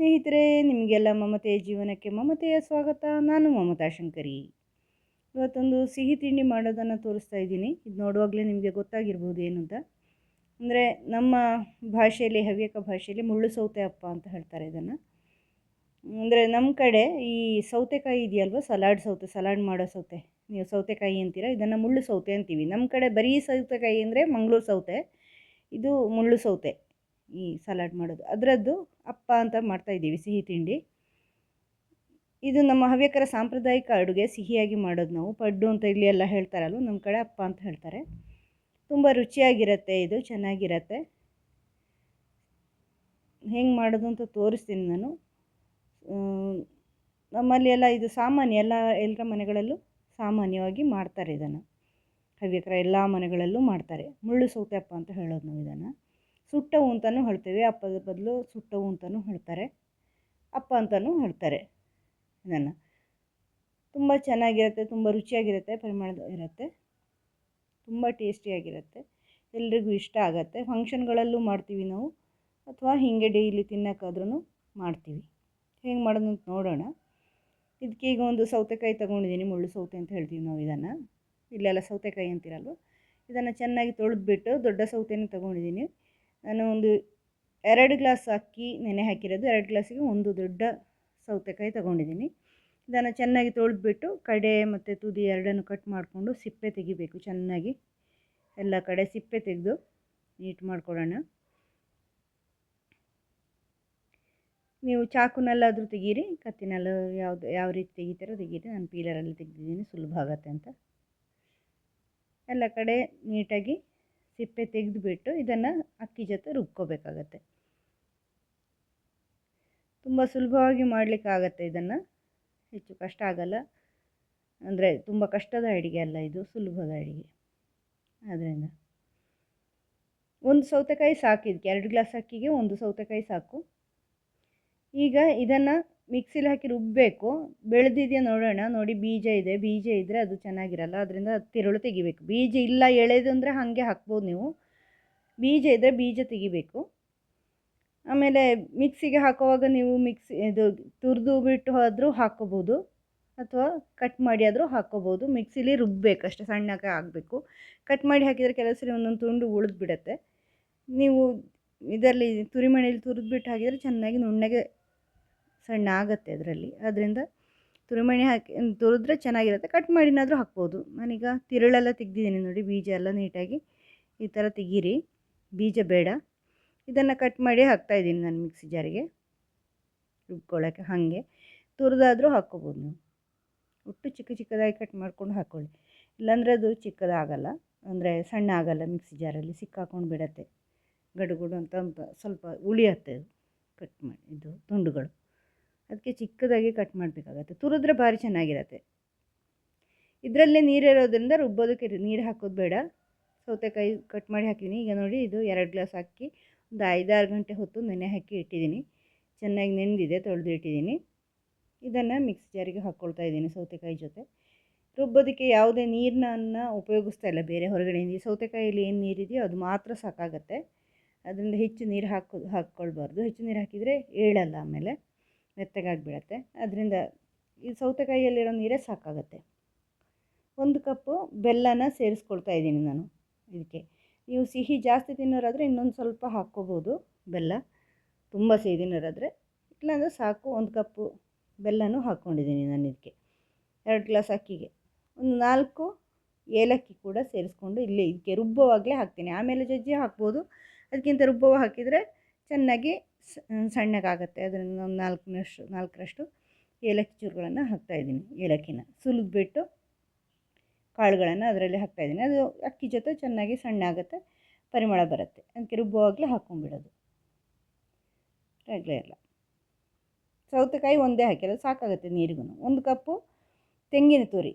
ಸ್ನೇಹಿತರೆ, ನಿಮಗೆಲ್ಲ ಮಮತೆಯ ಜೀವನಕ್ಕೆ ಮಮತೆಯ ಸ್ವಾಗತ. ನಾನು ಮಮತಾ ಶಂಕರಿ. ಇವತ್ತೊಂದು ಸಿಹಿ ತಿಂಡಿ ಮಾಡೋದನ್ನು ತೋರಿಸ್ತಾ ಇದ್ದೀನಿ. ಇದು ನೋಡುವಾಗಲೇ ನಿಮಗೆ ಗೊತ್ತಾಗಿರ್ಬೋದು ಏನು ಅಂತ. ಅಂದರೆ ನಮ್ಮ ಭಾಷೆಯಲ್ಲಿ, ಹವ್ಯಕ ಭಾಷೆಯಲ್ಲಿ ಮುಳ್ಳು ಸೌತೆ ಅಪ್ಪ ಅಂತ ಹೇಳ್ತಾರೆ ಇದನ್ನು. ಅಂದರೆ ನಮ್ಮ ಕಡೆ ಈ ಸೌತೆಕಾಯಿ ಇದೆಯಲ್ವ, ಸಲಾಡ್ ಸೌತೆ, ಸಲಾಡ್ ಮಾಡೋ ಸೌತೆ. ನೀವು ಸೌತೆಕಾಯಿ ಅಂತೀರ, ಇದನ್ನು ಮುಳ್ಳು ಸೌತೆ ಅಂತೀವಿ. ನಮ್ಮ ಕಡೆ ಬರೀ ಸೌತೆಕಾಯಿ ಅಂದರೆ ಮಂಗಳೂರು ಸೌತೆ. ಇದು ಮುಳ್ಳು ಸೌತೆ. ಈ ಸಲಾಡ್ ಮಾಡೋದು. ಅದರದ್ದು ಅಪ್ಪ ಅಂತ ಮಾಡ್ತಾಯಿದ್ದೀವಿ ಸಿಹಿ ತಿಂಡಿ. ಇದು ನಮ್ಮ ಹವ್ಯಕರ ಸಾಂಪ್ರದಾಯಿಕ ಅಡುಗೆ ಸಿಹಿಯಾಗಿ ಮಾಡೋದು ನಾವು. ಪಡ್ಡು ಅಂತ ಇಲ್ಲಿ ಎಲ್ಲ ಹೇಳ್ತಾರಲ್ಲ ನಮ್ಮ ಕಡೆ ಅಪ್ಪ ಅಂತ ಹೇಳ್ತಾರೆ. ತುಂಬ ರುಚಿಯಾಗಿರುತ್ತೆ, ಇದು ಚೆನ್ನಾಗಿರತ್ತೆ. ಹೆಂಗೆ ಮಾಡೋದು ಅಂತ ತೋರಿಸ್ತೀನಿ ನಾನು. ನಮ್ಮಲ್ಲಿ ಎಲ್ಲ ಇದು ಸಾಮಾನ್ಯ, ಎಲ್ಲ, ಎಲ್ಲರ ಮನೆಗಳಲ್ಲೂ ಸಾಮಾನ್ಯವಾಗಿ ಮಾಡ್ತಾರೆ ಇದನ್ನು. ಹವ್ಯಕರ ಎಲ್ಲ ಮನೆಗಳಲ್ಲೂ ಮಾಡ್ತಾರೆ. ಮುಳ್ಳು ಸೌತೆ ಅಪ್ಪ ಅಂತ ಹೇಳೋದು ನಾವು ಇದನ್ನು ಸುಟ್ಟವು ಅಂತಲೂ ಹೇಳ್ತೇವೆ. ಅಪ್ಪದ ಬದಲು ಸುಟ್ಟವು ಅಂತಲೂ ಹೇಳ್ತಾರೆ. ಅಪ್ಪ ಅಂತಲೂ ಹೇಳ್ತಾರೆ ಇದನ್ನು. ತುಂಬ ಚೆನ್ನಾಗಿರುತ್ತೆ, ತುಂಬ ರುಚಿಯಾಗಿರುತ್ತೆ ಪರಿಮಳ ಇರುತ್ತೆ. ತುಂಬ ಟೇಸ್ಟಿಯಾಗಿರುತ್ತೆ. ಎಲ್ರಿಗೂ ಇಷ್ಟ ಆಗುತ್ತೆ. ಫಂಕ್ಷನ್ಗಳಲ್ಲೂ ಮಾಡ್ತೀವಿ ನಾವು. ಅಥವಾ ಹೀಗೆ ಡೈಲಿ ತಿನ್ನೋಕ್ಕಾದ್ರೂ ಮಾಡ್ತೀವಿ. ಹೇಗೆ ಮಾಡೋದು ಅಂತ ನೋಡೋಣ. ಇದಕ್ಕೆ ಈಗ ಒಂದು ಸೌತೆಕಾಯಿ ತೊಗೊಂಡಿದ್ದೀನಿ, ಮುಳ್ಳು ಸೌತೆ ಅಂತ ಹೇಳ್ತೀವಿ ನಾವು ಇದನ್ನು. ಇಲ್ಲೆಲ್ಲ ಸೌತೆಕಾಯಿ ಅಂತಿರಲ್ವ? ಇದನ್ನು ಚೆನ್ನಾಗಿ ತೊಳೆದ್ಬಿಟ್ಟು ದೊಡ್ಡ ಸೌತೆನೇ ತೊಗೊಂಡಿದ್ದೀನಿ. ನಾನು ಒಂದು ಎರಡು ಗ್ಲಾಸ್ ಅಕ್ಕಿ ನೆನೆ ಹಾಕಿರೋದು. ಎರಡು ಗ್ಲಾಸಿಗೆ ಒಂದು ದೊಡ್ಡ ಸೌತೆಕಾಯಿ ತೊಗೊಂಡಿದ್ದೀನಿ. ಇದನ್ನು ಚೆನ್ನಾಗಿ ತೊಳೆದ್ಬಿಟ್ಟು ಕಡೆ ಮತ್ತು ತುದಿ ಎರಡನ್ನು ಕಟ್ ಮಾಡಿಕೊಂಡು ಸಿಪ್ಪೆ ತೆಗಿಬೇಕು. ಚೆನ್ನಾಗಿ ಎಲ್ಲ ಕಡೆ ಸಿಪ್ಪೆ ತೆಗೆದು ನೀಟ್ ಮಾಡ್ಕೊಳ್ಳೋಣ. ನೀವು ಚಾಕುನಲ್ಲಾದರೂ ತೆಗೀರಿ, ಕತ್ತಿನಲ್ಲೂ ಯಾವುದು, ಯಾವ ರೀತಿ ತೆಗಿತಾರೋ ತೆಗೀರಿ. ನಾನು ಪೀಲರಲ್ಲಿ ತೆಗೆದಿದ್ದೀನಿ. ಸುಲಭ ಆಗುತ್ತೆ ಅಂತ. ಎಲ್ಲ ಕಡೆ ನೀಟಾಗಿ ಸಿಪ್ಪೆ ತೆಗೆದುಬಿಟ್ಟು ಇದನ್ನು ಅಕ್ಕಿ ಜೊತೆ ರುಬ್ಕೋಬೇಕಾಗತ್ತೆ. ತುಂಬ ಸುಲಭವಾಗಿ ಮಾಡಲಿಕ್ಕಾಗತ್ತೆ ಇದನ್ನು. ಹೆಚ್ಚು ಕಷ್ಟ ಆಗಲ್ಲ. ಅಂದರೆ ತುಂಬ ಕಷ್ಟದ ಅಡುಗೆ ಅಲ್ಲ ಇದು, ಸುಲಭದ ಅಡುಗೆ. ಆದ್ದರಿಂದ ಒಂದು ಸೌತೆಕಾಯಿ ಸಾಕು, ಇದಕ್ಕೆ ಎರಡು ಗ್ಲಾಸ್ ಅಕ್ಕಿಗೆ ಒಂದು ಸೌತೆಕಾಯಿ ಸಾಕು. ಈಗ ಇದನ್ನು ಮಿಕ್ಸಿಲಿ ಹಾಕಿ ರುಬ್ಬಬೇಕು ಬೆಳೆದಿದೆಯಾ ನೋಡೋಣ. ನೋಡಿ ಬೀಜ ಇದೆ. ಬೀಜ ಇದ್ದರೆ ಅದು ಚೆನ್ನಾಗಿರಲ್ಲ. ಅದರಿಂದ ತಿರುಳು ತೆಗಿಬೇಕು. ಬೀಜ ಇಲ್ಲ ಎಳೆದು ಅಂದರೆ ಹಾಗೆ ಹಾಕ್ಬೋದು ನೀವು. ಬೀಜ ಇದ್ದರೆ ಬೀಜ ತೆಗಿಬೇಕು. ಆಮೇಲೆ ಮಿಕ್ಸಿಗೆ ಹಾಕುವಾಗ ನೀವು ಮಿಕ್ಸಿ ಇದು ತುರಿದು ಬಿಟ್ಟು ಆದರೂ ಹಾಕ್ಕೋಬೋದು ಅಥವಾ ಕಟ್ ಮಾಡಿ ಆದರೂ ಹಾಕ್ಕೋಬೋದು ಮಿಕ್ಸಿಲಿ ರುಬ್ಬಬೇಕು ಅಷ್ಟೇ. ಸಣ್ಣಗೆ ಆಗಬೇಕು ಕಟ್ ಮಾಡಿ ಹಾಕಿದರೆ ಕೆಲವು ಸರಿ ಒಂದೊಂದು ತುಂಡು ಉಳಿದ್ಬಿಡತ್ತೆ. ನೀವು ಇದರಲ್ಲಿ ತುರಿಮಣೆಯಲ್ಲಿ ತುರಿದ್ಬಿಟ್ಟು ಹಾಕಿದರೆ ಚೆನ್ನಾಗಿ ನುಣ್ಣಗೆ ಸಣ್ಣ ಆಗುತ್ತೆ ಅದರಲ್ಲಿ. ಅದರಿಂದ ತುರಿಮಣಿ ಹಾಕಿ ತುರಿದ್ರೆ ಚೆನ್ನಾಗಿರುತ್ತೆ. ಕಟ್ ಮಾಡಿನಾದರೂ ಹಾಕ್ಬೋದು. ನಾನೀಗ ತಿರುಳೆಲ್ಲ ತೆಗ್ದಿದ್ದೀನಿ ನೋಡಿ, ಬೀಜ ಎಲ್ಲ ನೀಟಾಗಿ ಈ ಥರ ತೆಗೀರಿ. ಬೀಜ ಬೇಡ. ಇದನ್ನು ಕಟ್ ಮಾಡಿ ಹಾಕ್ತಾಯಿದ್ದೀನಿ ನಾನು ಮಿಕ್ಸಿ ಜಾರಿಗೆ. ರುಬ್ಕೊಳ್ಳೋಕ್ಕೆ ಹಾಗೆ. ತುರಿದಾದರೂ ಹಾಕ್ಕೋಬೋದು ನೀವು. ಒಟ್ಟು ಚಿಕ್ಕ ಚಿಕ್ಕದಾಗಿ ಕಟ್ ಮಾಡ್ಕೊಂಡು ಹಾಕ್ಕೊಳ್ಳಿ ಇಲ್ಲಾಂದರೆ ಅದು ಚಿಕ್ಕದಾಗಲ್ಲ. ಅಂದರೆ ಸಣ್ಣ ಆಗಲ್ಲ ಮಿಕ್ಸಿ ಜಾರಲ್ಲಿ, ಸಿಕ್ಕಾಕೊಂಡು ಬಿಡತ್ತೆ. ಗಡುಗುಡು ಅಂತ ಸ್ವಲ್ಪ ಉಳಿಯತ್ತೆ ಕಟ್ ಮಾಡಿ, ಇದು ತುಂಡುಗಳು. ಅದಕ್ಕೆ ಚಿಕ್ಕದಾಗಿ ಕಟ್ ಮಾಡಬೇಕಾಗತ್ತೆ. ತುರಿದ್ರೆ ಭಾರಿ ಚೆನ್ನಾಗಿರತ್ತೆ. ಇದರಲ್ಲೇ ನೀರಿರೋದ್ರಿಂದ ರುಬ್ಬೋದಕ್ಕೆ ನೀರು ಹಾಕೋದು ಬೇಡ. ಸೌತೆಕಾಯಿ ಕಟ್ ಮಾಡಿ ಹಾಕಿದ್ದೀನಿ ಈಗ ನೋಡಿ ಇದು ಎರಡು ಗ್ಲಾಸ್ ಹಾಕಿ ಒಂದು ಐದಾರು ಗಂಟೆ ಹೊತ್ತು ನೆನೆ ಹಾಕಿ ಇಟ್ಟಿದ್ದೀನಿ ಚೆನ್ನಾಗಿ ನೆನೆದಿದೆ ತೊಳೆದು ಇಟ್ಟಿದ್ದೀನಿ ಇದನ್ನು ಮಿಕ್ಸ್ ಜಾರಿಗೆ ಹಾಕ್ಕೊಳ್ತಾ ಇದ್ದೀನಿ ಸೌತೆಕಾಯಿ ಜೊತೆ. ರುಬ್ಬೋದಕ್ಕೆ ಯಾವುದೇ ನೀರನ್ನ ಉಪಯೋಗಿಸ್ತಾ ಇಲ್ಲ ಬೇರೆ ಹೊರಗಡೆಯಿಂದ. ಸೌತೆಕಾಯಿಯಲ್ಲಿ ಏನು ನೀರಿದೆಯೋ ಅದು ಮಾತ್ರ ಸಾಕಾಗತ್ತೆ. ಅದರಿಂದ ಹೆಚ್ಚು ನೀರು ಹಾಕೋ, ಹಾಕ್ಕೊಳ್ಬಾರ್ದು. ಹೆಚ್ಚು ನೀರು ಹಾಕಿದರೆ ಏಳಲ್ಲ ಆಮೇಲೆ. ಮೆತ್ತಗಾಗಿಬಿಡತ್ತೆ. ಅದರಿಂದ ಈ ಸೌತೆಕಾಯಿಯಲ್ಲಿರೋ ನೀರೇ ಸಾಕಾಗುತ್ತೆ. ಒಂದು ಕಪ್ಪು ಬೆಲ್ಲನ ಸೇರಿಸ್ಕೊಳ್ತಾ ಇದ್ದೀನಿ ನಾನು ಇದಕ್ಕೆ. ನೀವು ಸಿಹಿ ಜಾಸ್ತಿ ತಿನ್ನೋರಾದರೆ ಇನ್ನೊಂದು ಸ್ವಲ್ಪ ಹಾಕ್ಕೋಬೋದು ಬೆಲ್ಲ. ತುಂಬ ಸಿಹಿ ತಿನ್ನೋರಾದರೆ ಇಲ್ಲಾಂದರೆ ಸಾಕು, ಒಂದು ಕಪ್ಪು ಬೆಲ್ಲನೂ ಹಾಕ್ಕೊಂಡಿದ್ದೀನಿ ನಾನು ಇದಕ್ಕೆ. ಎರಡು ಗ್ಲಾಸ್ ಅಕ್ಕಿಗೆ. ಒಂದು ನಾಲ್ಕು ಏಲಕ್ಕಿ ಕೂಡ ಸೇರಿಸ್ಕೊಂಡು ಇಲ್ಲಿ ಇದಕ್ಕೆ ರುಬ್ಬೋವಾಗಲೇ ಹಾಕ್ತೀನಿ. ಆಮೇಲೆ ಜಜ್ಜಿ ಹಾಕ್ಬೋದು. ಅದಕ್ಕಿಂತ ರುಬ್ಬುವ ಹಾಕಿದರೆ ಚೆನ್ನಾಗಿ ಸಣ್ಣಗಾಗುತ್ತೆ. ಅದರಿಂದ ಒಂದು ನಾಲ್ಕನಷ್ಟು, ನಾಲ್ಕರಷ್ಟು ಏಲಕ್ಕಿ ಚೂರುಗಳನ್ನು ಹಾಕ್ತಾಯಿದ್ದೀನಿ ಏಲಕ್ಕಿನ ಸುಲಿದ್ಬಿಟ್ಟು ಕಾಳುಗಳನ್ನು ಅದರಲ್ಲಿ ಹಾಕ್ತಾಯಿದ್ದೀನಿ ಅದು ಅಕ್ಕಿ ಜೊತೆ ಚೆನ್ನಾಗಿ ಸಣ್ಣ ಆಗುತ್ತೆ ಪರಿಮಳ ಬರುತ್ತೆ. ಅದಕ್ಕೆ ರುಬ್ಬುವಾಗಲೇ ಹಾಕ್ಕೊಂಡ್ಬಿಡೋದು ಇಲ್ಲ. ಸೌತೆಕಾಯಿ ಒಂದೇ ಹಾಕಿರೋದು ಸಾಕಾಗುತ್ತೆ ನೀರಿಗೂ ಒಂದು ಕಪ್ಪು ತೆಂಗಿನ ತುರಿ.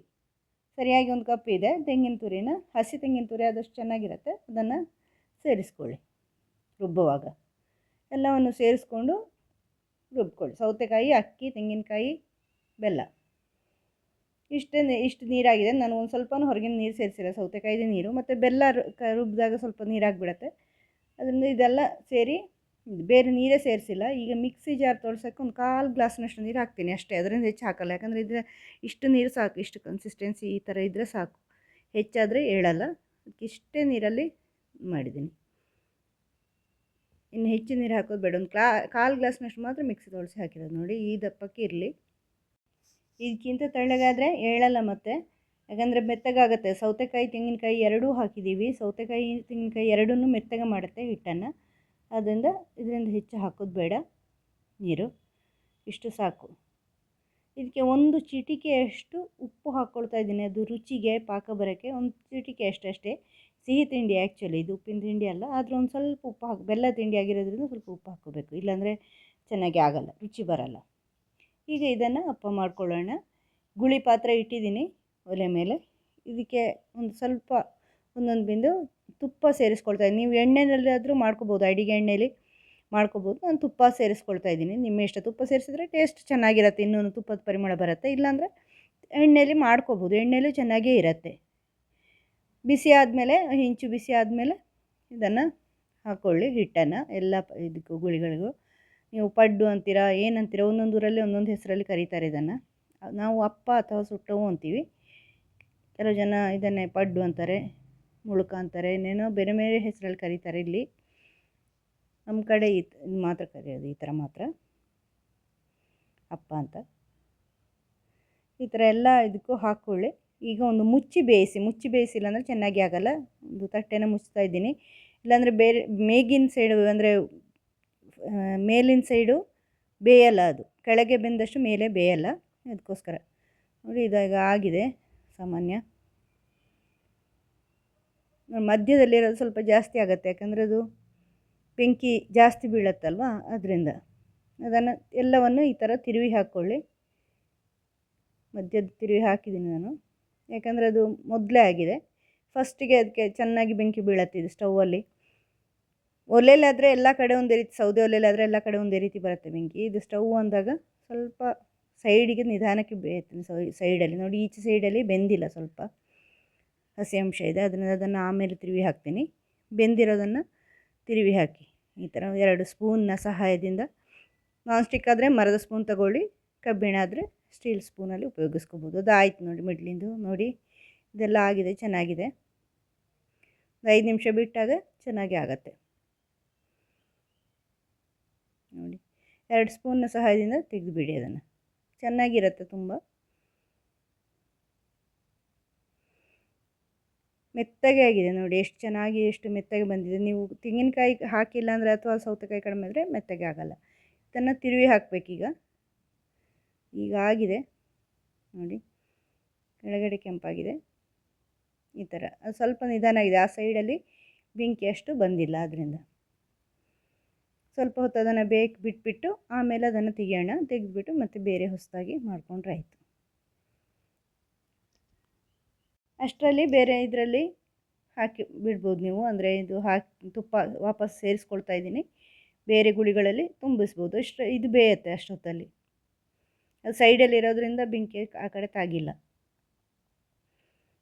ಸರಿಯಾಗಿ ಒಂದು ಕಪ್ ಇದೆ. ತೆಂಗಿನ ತುರಿನ, ಹಸಿ ತೆಂಗಿನ ತುರಿ ಆದಷ್ಟು ಚೆನ್ನಾಗಿರುತ್ತೆ. ಅದನ್ನು ಸೇರಿಸ್ಕೊಳ್ಳಿ ರುಬ್ಬುವಾಗ. ಎಲ್ಲವನ್ನು ಸೇರಿಸ್ಕೊಂಡು ರುಬ್ಕೊಳ್ಳಿ. ಸೌತೆಕಾಯಿ, ಅಕ್ಕಿ, ತೆಂಗಿನಕಾಯಿ, ಬೆಲ್ಲ. ಇಷ್ಟೇ ಇಷ್ಟು ನೀರಾಗಿದೆ. ನಾನು ಒಂದು ಸ್ವಲ್ಪ ಹೊರಗಿನ ನೀರು ಸೇರಿಸಿಲ್ಲ. ಸೌತೆಕಾಯಿದೆ ನೀರು. ಮತ್ತು ಬೆಲ್ಲ ರುಬ್ಬಿದಾಗ ಸ್ವಲ್ಪ ನೀರಾಗಿಬಿಡತ್ತೆ. ಅದರಿಂದ ಇದೆಲ್ಲ ಸೇರಿ, ಬೇರೆ ನೀರೇ ಸೇರಿಸಿಲ್ಲ. ಈಗ ಮಿಕ್ಸಿ ಜಾರ್ ತೊಳ್ಸೋಕ್ಕೆ ಒಂದು ಕಾಲು ಗ್ಲಾಸ್ನಷ್ಟು ನೀರು ಹಾಕ್ತೀನಿ ಅಷ್ಟೇ. ಅದರಿಂದ ಹೆಚ್ಚು ಹಾಕಲ್ಲ. ಯಾಕಂದರೆ ಇದ್ರೆ ಇಷ್ಟು ನೀರು ಸಾಕು. ಇಷ್ಟು ಕನ್ಸಿಸ್ಟೆನ್ಸಿ ಈ ಥರ ಇದ್ದರೆ ಸಾಕು. ಹೆಚ್ಚಾದರೆ ಹೇಳಲ್ಲ ಇಷ್ಟೇ ನೀರಲ್ಲಿ ಮಾಡಿದ್ದೀನಿ. ಇನ್ನು ಹೆಚ್ಚು ನೀರು ಹಾಕೋದು ಬೇಡ. ಒಂದು ಕ್ಲಾ, ಕಾಲು ಗ್ಲಾಸ್ನಷ್ಟು ಮಾತ್ರ ಮಿಕ್ಸಿ ತೊಳಸಿ ಹಾಕಿರೋದು ನೋಡಿ. ಈ ದಪ್ಪಕ್ಕೆ ಇರಲಿ. ಇದಕ್ಕಿಂತ ತಳ್ಳಗಾದರೆ ಹೇಳಲ್ಲ ಮತ್ತೆ. ಯಾಕಂದರೆ ಮೆತ್ತಗಾಗುತ್ತೆ. ಸೌತೆಕಾಯಿ, ತೆಂಗಿನಕಾಯಿ ಎರಡೂ ಹಾಕಿದ್ದೀವಿ. ಸೌತೆಕಾಯಿ, ತೆಂಗಿನಕಾಯಿ ಎರಡೂ ಮೆತ್ತಗೆ ಮಾಡುತ್ತೆ ಹಿಟ್ಟನ್ನು. ಅದರಿಂದ ಇದರಿಂದ ಹೆಚ್ಚು ಹಾಕೋದು ಬೇಡ ನೀರು. ಇಷ್ಟು ಸಾಕು. ಇದಕ್ಕೆ ಒಂದು ಚಿಟಿಕೆಯಷ್ಟು ಉಪ್ಪು ಹಾಕ್ಕೊಳ್ತಾ ಇದ್ದೀನಿ. ಅದು ರುಚಿಗೆ, ಪಾಕ ಬರೋಕ್ಕೆ ಒಂದು ಚಿಟಿಕೆ ಅಷ್ಟೇ. ಸಿಹಿ ತಿಂಡಿ ಆ್ಯಕ್ಚುಲಿ ಇದು ಉಪ್ಪಿನ ತಿಂಡಿ ಅಲ್ಲ, ಆದರೂ ಒಂದು ಸ್ವಲ್ಪ ಉಪ್ಪು ಹಾಕಿ ಬೆಲ್ಲ ತಿಂಡಿ ಆಗಿರೋದ್ರಿಂದ ಸ್ವಲ್ಪ ಉಪ್ಪು ಹಾಕೋಬೇಕು ಇಲ್ಲಾಂದರೆ ಚೆನ್ನಾಗಿ ಆಗಲ್ಲ, ರುಚಿ ಬರಲ್ಲ. ಈಗ ಇದನ್ನು ಅಪ್ಪ ಮಾಡ್ಕೊಳ್ಳೋಣ. ಗುಳಿ ಪಾತ್ರೆ ಇಟ್ಟಿದ್ದೀನಿ ಒಲೆ ಮೇಲೆ. ಇದಕ್ಕೆ ಒಂದು ಸ್ವಲ್ಪ ಒಂದೊಂದು ಬಿಂದು ತುಪ್ಪ ಸೇರಿಸ್ಕೊಳ್ತಾ ನೀವು ಎಣ್ಣೆನಲ್ಲಾದರೂ ಮಾಡ್ಕೋಬೋದು, ಅಡಿಗೆ ಎಣ್ಣೆಲಿ ಮಾಡ್ಕೋಬೋದು. ನಾನು ತುಪ್ಪ ಸೇರಿಸ್ಕೊಳ್ತಾ ಇದ್ದೀನಿ. ನಿಮ್ಮ ಇಷ್ಟ ತುಪ್ಪ ಸೇರಿಸಿದ್ರೆ ಟೇಸ್ಟ್ ಚೆನ್ನಾಗಿರುತ್ತೆ, ಇನ್ನೊಂದು ತುಪ್ಪದ ಪರಿಮಳ ಬರುತ್ತೆ. ಇಲ್ಲಾಂದರೆ ಎಣ್ಣೆಲಿ ಮಾಡ್ಕೋಬೋದು. ಎಣ್ಣೆಲೂ ಚೆನ್ನಾಗೇ ಇರುತ್ತೆ. ಬಿಸಿ ಆದಮೇಲೆ ಹಿಂಚು ಬಿಸಿ ಆದಮೇಲೆ ಇದನ್ನು ಹಾಕ್ಕೊಳ್ಳಿ ಹಿಟ್ಟನ್ನು ಎಲ್ಲ ಇದಕ್ಕೂ ಗುಳಿಗಳಿಗೂ. ನೀವು ಪಡ್ಡು ಅಂತೀರಾ ಏನಂತೀರ ಒಂದೊಂದು ಊರಲ್ಲಿ ಒಂದೊಂದು ಹೆಸರಲ್ಲಿ ಕರೀತಾರೆ ಇದನ್ನು. ನಾವು ಅಪ್ಪ ಅಥವಾ ಸುಟ್ಟವು ಅಂತೀವಿ. ಕೆಲವು ಜನ ಇದನ್ನೇ ಪಡ್ಡು ಅಂತಾರೆ, ಮುಳುಕ ಅಂತಾರೆ, ಇನ್ನೇನೋ ಬೇರೆ ಬೇರೆ ಹೆಸರಲ್ಲಿ ಕರೀತಾರೆ ಇಲ್ಲಿ. ನಮ್ಮ ಕಡೆ ಈ ಮಾತ್ರ ಕರೆಯೋದು, ಈ ಥರ ಮಾತ್ರ. ಅಪ್ಪ ಅಂತ. ಈ ಥರ ಎಲ್ಲ ಇದಕ್ಕೂ ಹಾಕ್ಕೊಳ್ಳಿ ಈಗ ಒಂದು ಮುಚ್ಚಿ ಬೇಯಿಸಿ, ಮುಚ್ಚಿ ಬೇಯಿಸಿಲ್ಲ ಅಂದರೆ ಚೆನ್ನಾಗಿ ಆಗಲ್ಲ. ಒಂದು ತಟ್ಟೆನ ಮುಚ್ತಾ ಇದ್ದೀನಿ. ಇಲ್ಲಾಂದರೆ ಬೇರೆ, ಮೇಗಿನ ಸೈಡು ಅಂದರೆ ಮೇಲಿನ ಸೈಡು ಬೇಯಲ್ಲ ಅದು. ಕೆಳಗೆ ಬೆಂದಷ್ಟು ಮೇಲೆ ಬೇಯಲ್ಲ. ಅದಕ್ಕೋಸ್ಕರ. ನೋಡಿ ಇದಾಗ ಆಗಿದೆ ಸಾಮಾನ್ಯ. ಮಧ್ಯದಲ್ಲಿರೋದು ಸ್ವಲ್ಪ ಜಾಸ್ತಿ ಆಗುತ್ತೆ. ಯಾಕಂದರೆ ಅದು ಬೆಂಕಿ ಜಾಸ್ತಿ ಬೀಳತ್ತಲ್ವ? ಅದರಿಂದ. ಅದನ್ನು, ಎಲ್ಲವನ್ನು ಈ ಥರ ತಿರುವಿ ಹಾಕ್ಕೊಳ್ಳಿ. ಮಧ್ಯದ ತಿರುವಿ ಹಾಕಿದ್ದೀನಿ ನಾನು. ಯಾಕಂದರೆ ಅದು ಮೊದಲೇ ಆಗಿದೆ. ಫಸ್ಟಿಗೆ ಅದಕ್ಕೆ ಚೆನ್ನಾಗಿ ಬೆಂಕಿ ಬೀಳತ್ತಿದೆ ಸ್ಟೌವಲ್ಲಿ ಒಲೆಯಲ್ಲಾದರೆ ಎಲ್ಲ ಕಡೆ ಒಂದೇ ರೀತಿ, ಸೌದೆ ಒಲೆಯಲ್ಲಾದರೆ ಎಲ್ಲ ಕಡೆ ಒಂದೇ ರೀತಿ ಬರುತ್ತೆ ಬೆಂಕಿ. ಇದು ಸ್ಟವ್ ಅಂದಾಗ ಸ್ವಲ್ಪ ಸೈಡಿಗೆ ನಿಧಾನಕ್ಕೆ ಬೇಯುತ್ತೆ ಸೈಡಲ್ಲಿ ನೋಡಿ, ಈಚೆ ಸೈಡಲ್ಲಿ ಬೆಂದಿಲ್ಲ ಸ್ವಲ್ಪ. ಹಸಿ ಅಂಶ ಇದೆ, ಅದನ್ನು ಅದನ್ನು ಆಮೇಲೆ ತಿರುವಿ ಹಾಕ್ತೀನಿ. ಬೆಂದಿರೋದನ್ನು ತಿರುವಿ ಹಾಕಿ. ಈ ಥರ ಎರಡು ಸ್ಪೂನ್ನ ಸಹಾಯದಿಂದ ನಾನ್ ಸ್ಟಿಕ್ ಆದರೆ ಮರದ ಸ್ಪೂನ್ ತಗೊಳ್ಳಿ, ಕಬ್ಬಿಣ ಆದರೆ ಸ್ಟೀಲ್ ಸ್ಪೂನಲ್ಲಿ ಉಪಯೋಗಿಸ್ಕೋಬೋದು. ಅದಾಯ್ತು ನೋಡಿ ಮಿಡ್ಲಿಂದು ನೋಡಿ. ಇದೆಲ್ಲ ಆಗಿದೆ, ಚೆನ್ನಾಗಿದೆ. ಐದು ನಿಮಿಷ ಬಿಟ್ಟಾಗ ಚೆನ್ನಾಗಿ ಆಗತ್ತೆ. ನೋಡಿ. ಎರಡು ಸ್ಪೂನ್ನ ಸಹಾಯದಿಂದ ತೆಗೆದುಬಿಡಿ ಅದನ್ನು. ಚೆನ್ನಾಗಿರುತ್ತೆ ತುಂಬ. ಮೆತ್ತಗೆ ಆಗಿದೆ ನೋಡಿ. ಎಷ್ಟು ಚೆನ್ನಾಗಿ, ಎಷ್ಟು ಮೆತ್ತಗೆ ಬಂದಿದೆ. ನೀವು ತೆಂಗಿನಕಾಯಿ ಹಾಕಿಲ್ಲ ಅಂದರೆ ಅಥವಾ ಸೌತೆಕಾಯಿ ಕಡಿಮೆ ಆದರೆ ಮೆತ್ತಗೆ ಆಗಲ್ಲ. ಇದನ್ನು ತಿರುವಿ ಹಾಕಬೇಕೀಗ. ಈಗ ಆಗಿದೆ. ನೋಡಿ, ಕೆಳಗಡೆ ಕೆಂಪಾಗಿದೆ. ಈ ಥರ ಸ್ವಲ್ಪ ನಿಧಾನ ಆಗಿದೆ. ಆ ಸೈಡಲ್ಲಿ ಬೆಂಕಿ ಅಷ್ಟು ಬಂದಿಲ್ಲ ಅದರಿಂದ ಸ್ವಲ್ಪ ಹೊತ್ತು ಅದನ್ನು ಬೇಕು ಬಿಟ್ಬಿಟ್ಟು ಆಮೇಲೆ ಅದನ್ನು ತೆಗೆಯೋಣ. ತೆಗೆದುಬಿಟ್ಟು ಮತ್ತೆ ಬೇರೆ ಹೊಸದಾಗಿ ಮಾಡಿಕೊಂಡ್ರೆ ಆಯಿತು. ಅಷ್ಟರಲ್ಲಿ ಬೇರೆ ಇದರಲ್ಲಿ ಹಾಕಿ ಬಿಡ್ಬೋದು ನೀವು. ಅಂದರೆ ಇದು ಹಾಕಿ, ತುಪ್ಪ ವಾಪಸ್ ಸೇರಿಸ್ಕೊಳ್ತಾ ಇದ್ದೀನಿ. ಬೇರೆ ಗುಳಿಗಳಲ್ಲಿ ತುಂಬಿಸ್ಬೋದು. ಅಷ್ಟು ಇದು ಬೇಯುತ್ತೆ ಅಷ್ಟೊತ್ತಲ್ಲಿ. ಸೈಡಲ್ಲಿ ಇರೋದ್ರಿಂದ ಬೆಂಕಿ ಆ ಕಡೆ ತಾಗಿಲ್ಲ.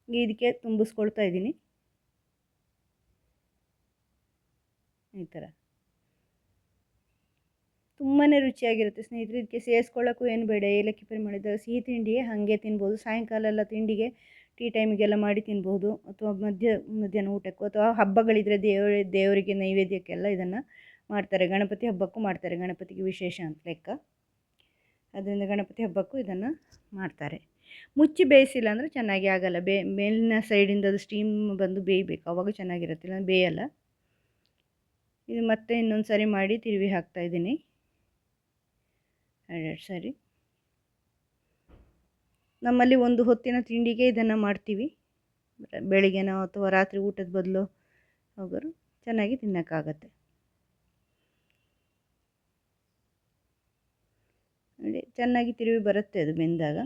ಇದಕ್ಕೆ ತುಂಬಿಸ್ಕೊಳ್ತಾ ಇದ್ದೀನಿ. ಈ ಥರ. ತುಂಬಾ ರುಚಿಯಾಗಿರುತ್ತೆ ಸ್ನೇಹಿತರೆ, ಇದಕ್ಕೆ ಸೇರಿಸ್ಕೊಳ್ಳೋಕ್ಕೂ ಏನು ಬೇಡ. ಏಲಕ್ಕಿ ಪರಿ ಮಾಡಿದ ಸಿಹಿ ತಿಂಡಿಗೆ ಹಾಗೆ ತಿನ್ಬೋದು. ಸಾಯಂಕಾಲ ಎಲ್ಲ ತಿಂಡಿಗೆ ಟೀ ಟೈಮಿಗೆಲ್ಲ ಮಾಡಿ ತಿನ್ಬೋದು. ಅಥವಾ ಮಧ್ಯ, ಮಧ್ಯಾಹ್ನ ಊಟಕ್ಕೂ ಅಥವಾ ಹಬ್ಬಗಳಿದ್ದರೆ ದೇವ ದೇವರಿಗೆ ನೈವೇದ್ಯಕ್ಕೆಲ್ಲ ಇದನ್ನು ಮಾಡ್ತಾರೆ. ಗಣಪತಿ ಹಬ್ಬಕ್ಕೂ ಮಾಡ್ತಾರೆ ಗಣಪತಿಗೆ ವಿಶೇಷ ಅಂತ ಲೆಕ್ಕ. ಅದರಿಂದ ಗಣಪತಿ ಹಬ್ಬಕ್ಕೂ ಇದನ್ನು ಮಾಡ್ತಾರೆ. ಮುಚ್ಚಿ ಬೇಯಿಸಿಲ್ಲ ಅಂದರೆ ಚೆನ್ನಾಗಿ ಆಗಲ್ಲ. ಬೇ, ಮೇಲಿನ ಸೈಡಿಂದ ಅದು ಸ್ಟೀಮ್ ಬಂದು ಬೇಯಬೇಕು. ಅವಾಗ ಚೆನ್ನಾಗಿರುತ್ತೆ. ಬೇಯಲ್ಲ. ಇದು ಮತ್ತೆ ಇನ್ನೊಂದು ಸಾರಿ ಮಾಡಿ ತಿರುವಿ ಹಾಕ್ತಾಯಿದ್ದೀನಿ ಎರಡೆರಡು ಸಾರಿ. ನಮ್ಮಲ್ಲಿ ಒಂದು ಹೊತ್ತಿನ ತಿಂಡಿಗೆ ಇದನ್ನು ಮಾಡ್ತೀವಿ. ಬೆಳಿಗ್ಗೆನೋ ಅಥವಾ ರಾತ್ರಿ ಊಟದ ಬದಲು ಹೋಗೋರು ಚೆನ್ನಾಗಿ ತಿನ್ನೋಕ್ಕಾಗತ್ತೆ. ನೋಡಿ ಚೆನ್ನಾಗಿ ತಿರುವಿ ಬರುತ್ತೆ ಅದು ಬೆಂದಾಗ.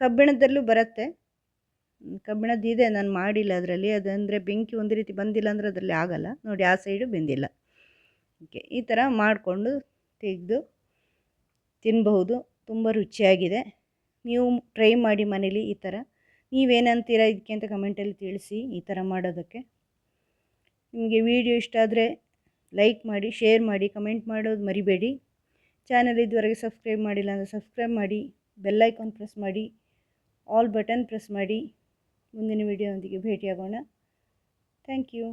ಕಬ್ಬಿಣದಲ್ಲೂ ಬರುತ್ತೆ. ಕಬ್ಬಿಣದ್ದು ಇದೆ, ನಾನು ಮಾಡಿಲ್ಲ ಅದರಲ್ಲಿ. ಅದಂದರೆ ಬೆಂಕಿ ಒಂದು ರೀತಿ ಬಂದಿಲ್ಲ ಅಂದರೆ ಅದರಲ್ಲಿ ಆಗಲ್ಲ. ನೋಡಿ, ಆ ಸೈಡು ಬೆಂದಿಲ್ಲ. ಓಕೆ, ಈ ಥರ ಮಾಡಿಕೊಂಡು ತೆಗೆದು ತಿನ್ನಬಹುದು ತುಂಬ ರುಚಿಯಾಗಿದೆ. ನೀವು ಟ್ರೈ ಮಾಡಿ ಮನೇಲಿ ಈ ಥರ. ನೀವೇನಂತೀರ ಇದಕ್ಕೆ ಅಂತ ಕಮೆಂಟಲ್ಲಿ ತಿಳಿಸಿ ಈ ಥರ ಮಾಡೋದಕ್ಕೆ. ನಿಮಗೆ ವಿಡಿಯೋ ಇಷ್ಟ ಆದರೆ ಲೈಕ್ ಮಾಡಿ, ಶೇರ್ ಮಾಡಿ, ಕಮೆಂಟ್ ಮಾಡೋದು ಮರಿಬೇಡಿ. ಚಾನಲ್ ಇದುವರೆಗೆ ಸಬ್ಸ್ಕ್ರೈಬ್ ಮಾಡಿಲ್ಲ ಅಂದರೆ ಸಬ್ಸ್ಕ್ರೈಬ್ ಮಾಡಿ ಬೆಲ್ ಐಕಾನ್ ಪ್ರೆಸ್ ಮಾಡಿ ಆಲ್ ಬಟನ್ ಪ್ರೆಸ್ ಮಾಡಿ. ಮುಂದಿನ ವಿಡಿಯೋದೊಂದಿಗೆ ಭೇಟಿಯಾಗೋಣ. Thank you